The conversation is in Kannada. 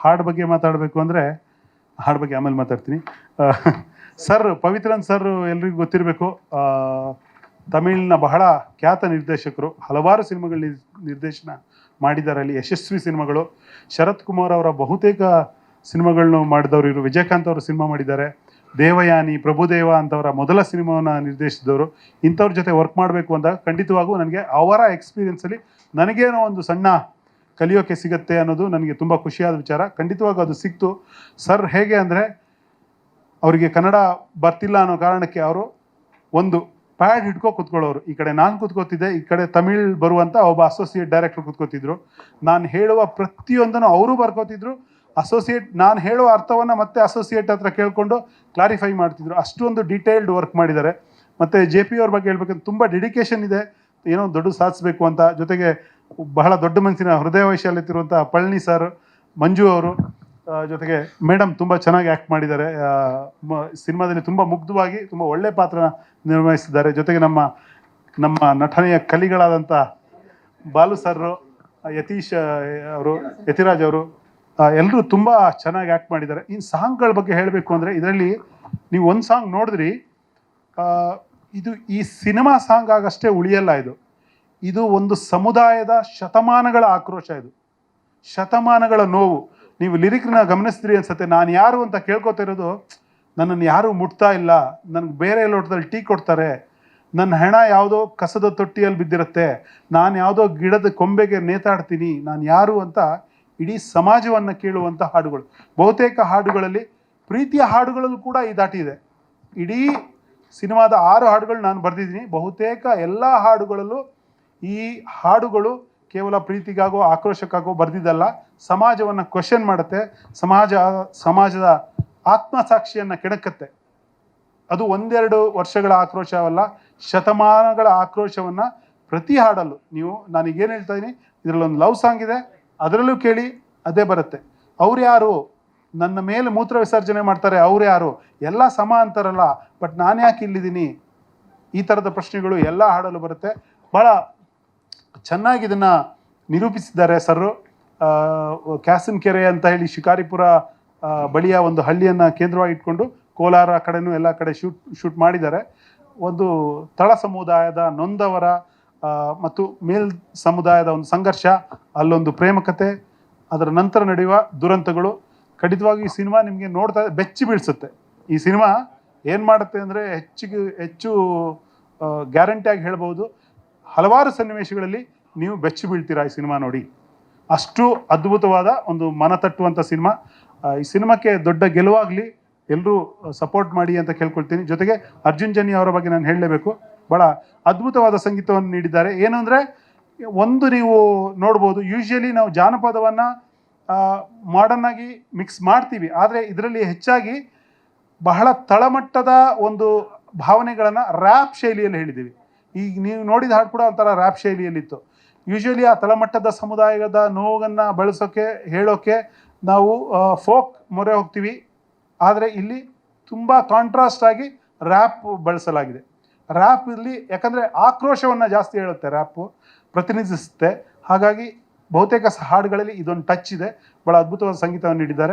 ಹಾಡ್ ಬಗ್ಗೆ ಮಾತಾಡಬೇಕು ಅಂದ್ರೆ ಹಾಡ್ ಬಗ್ಗೆ ಆಮೇಲೆ ಮಾತಾಡ್ತೀನಿ. ಸರ್, ಪವಿತ್ರನ್ ಸರ್ ಎಲ್ರಿಗೂ ಗೊತ್ತಿರಬೇಕು ತಮಿಳಿನ ಬಹಳ ಖ್ಯಾತ ನಿರ್ದೇಶಕರು. ಹಲವಾರು ಸಿನಿಮಾಗಳ ನಿರ್ದೇಶನ ಮಾಡಿದ್ದಾರೆ ಅಲ್ಲಿ ಯಶಸ್ವಿ ಸಿನಿಮಾಗಳು. ಶರತ್ ಕುಮಾರ್ ಅವರ ಬಹುತೇಕ ಸಿನಿಮಾಗಳನ್ನು ಮಾಡಿದವರು ಇವರು. ವಿಜಯಕಾಂತ್ ಅವರು ಸಿನಿಮಾ ಮಾಡಿದ್ದಾರೆ. ದೇವಯಾನಿ, ಪ್ರಭುದೇವ ಅಂತವರ ಮೊದಲ ಸಿನಿಮಾವನ್ನು ನಿರ್ದೇಶಿಸಿದವರು. ಇಂಥವ್ರ ಜೊತೆ ವರ್ಕ್ ಮಾಡಬೇಕು ಅಂದಾಗ ಖಂಡಿತವಾಗೂ ನನಗೆ ಅವರ ಎಕ್ಸ್ಪೀರಿಯನ್ಸಲ್ಲಿ ನನಗೇನೋ ಒಂದು ಸಣ್ಣ ಕಲಿಯೋಕೆ ಸಿಗುತ್ತೆ ಅನ್ನೋದು ನನಗೆ ತುಂಬ ಖುಷಿಯಾದ ವಿಚಾರ. ಖಂಡಿತವಾಗ ಅದು ಸಿಕ್ತು. ಸರ್, ಹೇಗೆ ಅಂದರೆ ಅವರಿಗೆ ಕನ್ನಡ ಬರ್ತಿಲ್ಲ ಅನ್ನೋ ಕಾರಣಕ್ಕೆ ಅವರು ಒಂದು ಪ್ಯಾಡ್ ಹಿಡ್ಕೊ ಕೂತ್ಕೊಳ್ಳೋರು. ಈ ಕಡೆ ನಾನು ಕೂತ್ಕೋತಿದ್ದೆ, ಈ ಕಡೆ ತಮಿಳ್ ಬರುವಂಥ ಒಬ್ಬ ಅಸೋಸಿಯೇಟ್ ಡೈರೆಕ್ಟರ್ ಕೂತ್ಕೋತಿದ್ರು. ನಾನು ಹೇಳುವ ಪ್ರತಿಯೊಂದನ್ನು ಅವರು ಬರ್ಕೋತಿದ್ರು. ಅಸೋಸಿಯೇಟ್ ನಾನು ಹೇಳುವ ಅರ್ಥವನ್ನು ಮತ್ತೆ ಅಸೋಸಿಯೇಟ್ ಹತ್ರ ಕೇಳಿಕೊಂಡು ಕ್ಲಾರಿಫೈ ಮಾಡ್ತಿದ್ರು. ಅಷ್ಟೊಂದು ಡೀಟೇಲ್ಡ್ ವರ್ಕ್ ಮಾಡಿದ್ದಾರೆ. ಮತ್ತು ಜೆ ಪಿ ಅವ್ರ ಬಗ್ಗೆ ಹೇಳ್ಬೇಕಂದ್ರೆ ತುಂಬ ಡೆಡಿಕೇಶನ್ ಇದೆ. ಏನೋ ದೊಡ್ಡ ಸಾಧಿಸ್ಬೇಕು ಅಂತ. ಜೊತೆಗೆ ಬಹಳ ದೊಡ್ಡ ಮನಸ್ಸಿನ ಹೃದಯ ವೈಶಾಲ್ಯತಿರುವಂಥ ಪಳನಿ ಸರ್ ಮಂಜು ಅವರು ಜೊತೆಗೆ ಮೇಡಮ್ ತುಂಬ ಚೆನ್ನಾಗಿ ಆ್ಯಕ್ಟ್ ಮಾಡಿದ್ದಾರೆ. ಸಿನಿಮಾದಲ್ಲಿ ತುಂಬ ಮುಗ್ಧವಾಗಿ ತುಂಬ ಒಳ್ಳೆ ಪಾತ್ರ ನಿರ್ವಹಿಸಿದ್ದಾರೆ. ಜೊತೆಗೆ ನಮ್ಮ ನಮ್ಮ ನಟನೆಯ ಕಲಿಗಳಾದಂಥ ಬಾಲು ಸರ್ ಯತೀಶ್ ಅವರು, ಯತಿರಾಜ್ ಅವರು ಎಲ್ಲರೂ ತುಂಬ ಚೆನ್ನಾಗಿ ಆ್ಯಕ್ಟ್ ಮಾಡಿದ್ದಾರೆ. ಇನ್ನು ಸಾಂಗ್ಗಳ ಬಗ್ಗೆ ಹೇಳಬೇಕು ಅಂದರೆ ಇದರಲ್ಲಿ ನೀವು ಒಂದು ಸಾಂಗ್ ನೋಡಿದ್ರಿ ಇದು ಈ ಸಿನಿಮಾ ಸಾಂಗ್ ಆಗಷ್ಟೇ ಉಳಿಯಲ್ಲ ಇದು. ಇದು ಒಂದು ಸಮುದಾಯದ ಶತಮಾನಗಳ ಆಕ್ರೋಶ ಇದು. ಶತಮಾನಗಳ ನೋವು. ನೀವು ಲಿರಿಕ್ನ ಗಮನಿಸ್ತೀರಿ ಅನ್ಸುತ್ತೆ. ನಾನು ಯಾರು ಅಂತ ಕೇಳ್ಕೊತಿರೋದು, ನನ್ನನ್ನು ಯಾರು ಮುಟ್ತಾ ಇಲ್ಲ. ನನಗೆ ಬೇರೆ ಲೋಟದಲ್ಲಿ ಟೀ ಕೊಡ್ತಾರೆ. ನನ್ನ ಹೆಣ ಯಾವುದೋ ಕಸದ ತೊಟ್ಟಿಯಲ್ಲಿ ಬಿದ್ದಿರುತ್ತೆ. ನಾನು ಯಾವುದೋ ಗಿಡದ ಕೊಂಬೆಗೆ ನೇತಾಡ್ತೀನಿ. ನಾನು ಯಾರು ಅಂತ ಇಡೀ ಸಮಾಜವನ್ನು ಕೇಳುವಂಥ ಹಾಡುಗಳು. ಬಹುತೇಕ ಹಾಡುಗಳಲ್ಲಿ, ಪ್ರೀತಿಯ ಹಾಡುಗಳಲ್ಲೂ ಕೂಡ ಈ ದಾಟಿದೆ ಇಡೀ ಸಿನಿಮಾದ ಆರು ಹಾಡುಗಳು ನಾನು ಬರೆದಿದ್ದೀನಿ. ಬಹುತೇಕ ಎಲ್ಲ ಹಾಡುಗಳಲ್ಲೂ ಈ ಹಾಡುಗಳು ಕೇವಲ ಪ್ರೀತಿಗಾಗೋ, ಆಕ್ರೋಶಕ್ಕಾಗೋ ಬರೆದಿದ್ದಲ್ಲ, ಸಮಾಜವನ್ನು ಕ್ವಶನ್ ಮಾಡುತ್ತೆ. ಸಮಾಜ, ಸಮಾಜದ ಆತ್ಮಸಾಕ್ಷಿಯನ್ನು ಕೆಣಕತ್ತೆ. ಅದು ಒಂದೆರಡು ವರ್ಷಗಳ ಆಕ್ರೋಶವಲ್ಲ, ಶತಮಾನಗಳ ಆಕ್ರೋಶವನ್ನು ಪ್ರತಿ ಹಾಡಲ್ಲೂ. ನೀವು, ನಾನೀಗೇನು ಹೇಳ್ತಾ ಇದ್ದೀನಿ ಇದರಲ್ಲೊಂದು ಲವ್ ಸಾಂಗ್ ಇದೆ, ಅದರಲ್ಲೂ ಕೇಳಿ, ಅದೇ ಬರುತ್ತೆ. ಅವ್ರು ಯಾರು? ನನ್ನ ಮೇಲೆ ಮೂತ್ರ ವಿಸರ್ಜನೆ ಮಾಡ್ತಾರೆ ಅವ್ರು ಯಾರು? ಎಲ್ಲ ಸಮ ಅಂತಾರಲ್ಲ ಬಟ್ ನಾನು ಯಾಕೆ ಇಲ್ಲಿದ್ದೀನಿ? ಈ ಥರದ ಪ್ರಶ್ನೆಗಳು ಎಲ್ಲ ಹಾಡಲು ಬರುತ್ತೆ. ಭಾಳ ಚೆನ್ನಾಗಿ ಇದನ್ನು ನಿರೂಪಿಸಿದ್ದಾರೆ ಸರ್ ಕ್ಯಾಸನ್ ಕೆರೆ ಅಂತ ಹೇಳಿ ಶಿಕಾರಿಪುರ ಬಳಿಯ ಒಂದು ಹಳ್ಳಿಯನ್ನು ಕೇಂದ್ರವಾಗಿ ಇಟ್ಕೊಂಡು ಕೋಲಾರ ಕಡೆನೂ ಎಲ್ಲ ಕಡೆ ಶೂಟ್ ಶೂಟ್ ಮಾಡಿದ್ದಾರೆ. ಒಂದು ತಳ ಸಮುದಾಯದ ನೊಂದವರ ಮತ್ತು ಮೇಲ್ ಸಮುದಾಯದ ಒಂದು ಸಂಘರ್ಷ, ಅಲ್ಲೊಂದು ಪ್ರೇಮಕತೆ ಅದರ ನಂತರ ನಡೆಯುವ ದುರಂತಗಳು. ಖಂಡಿತವಾಗಿ ಈ ಸಿನಿಮಾ ನಿಮಗೆ ನೋಡ್ತಾ ಬೆಚ್ಚಿ ಬೀಳಿಸುತ್ತೆ. ಈ ಸಿನಿಮಾ ಏನು ಮಾಡುತ್ತೆ ಅಂದರೆ ಹೆಚ್ಚಿಗೆ, ಹೆಚ್ಚು ಗ್ಯಾರಂಟಿಯಾಗಿ ಹೇಳ್ಬೋದು. ಹಲವಾರು ಸನ್ನಿವೇಶಗಳಲ್ಲಿ ನೀವು ಬೆಚ್ಚಿ ಬೀಳ್ತೀರಾ ಈ ಸಿನಿಮಾ ನೋಡಿ. ಅಷ್ಟು ಅದ್ಭುತವಾದ ಒಂದು ಮನ ತಟ್ಟುವಂಥ ಸಿನಿಮಾ. ಈ ಸಿನಿಮಾಕ್ಕೆ ದೊಡ್ಡ ಗೆಲುವಾಗಲಿ ಎಲ್ಲರೂ ಸಪೋರ್ಟ್ ಮಾಡಿ ಅಂತ ಕೇಳ್ಕೊಳ್ತೀನಿ. ಜೊತೆಗೆ ಅರ್ಜುನ್ ಜನಿ ಅವರ ಬಗ್ಗೆ ನಾನು ಹೇಳಲೇಬೇಕು. ಭಾಳ ಅದ್ಭುತವಾದ ಸಂಗೀತವನ್ನು ನೀಡಿದ್ದಾರೆ. ಏನು ಒಂದು ನೀವು ನೋಡ್ಬೋದು ಯೂಶ್ವಲಿ ನಾವು ಜಾನಪದವನ್ನು ಮಾಡರ್ನ್ ಆಗಿ ಮಿಕ್ಸ್ ಮಾಡ್ತೀವಿ. ಆದರೆ ಇದರಲ್ಲಿ ಹೆಚ್ಚಾಗಿ ಬಹಳ ತಳಮಟ್ಟದ ಒಂದು ಭಾವನೆಗಳನ್ನು ರ್ಯಾಪ್ ಶೈಲಿಯಲ್ಲಿ ಹೇಳಿದ್ದೀವಿ. ಈಗ ನೀವು ನೋಡಿದ ಹಾಡು ಕೂಡ ಒಂಥರ ರ್ಯಾಪ್ ಶೈಲಿಯಲ್ಲಿತ್ತು. ಯೂಶ್ವಲಿ ಆ ತಳಮಟ್ಟದ ಸಮುದಾಯದ ನೋವನ್ನು ಬಳಸೋಕ್ಕೆ ಹೇಳೋಕ್ಕೆ ನಾವು ಫೋಕ್ ಮೊರೆ ಹೋಗ್ತೀವಿ. ಆದರೆ ಇಲ್ಲಿ ತುಂಬ ಕಾಂಟ್ರಾಸ್ಟ್ ಆಗಿ ರ್ಯಾಪ್ ಬಳಸಲಾಗಿದೆ. ರ್ಯಾಪ್ ಇಲ್ಲಿ ಯಾಕಂದರೆ ಆಕ್ರೋಶವನ್ನು ಜಾಸ್ತಿ ಹೇಳುತ್ತೆ ರ್ಯಾಪು ಪ್ರತಿನಿಧಿಸುತ್ತೆ. ಹಾಗಾಗಿ ಬಹುತೇಕ ಹಾಡುಗಳಲ್ಲಿ ಇದೊಂದು ಟಚ್ ಇದೆ. ಭಾಳ ಅದ್ಭುತವಾದ ಸಂಗೀತವನ್ನು ನೀಡಿದ್ದಾರೆ.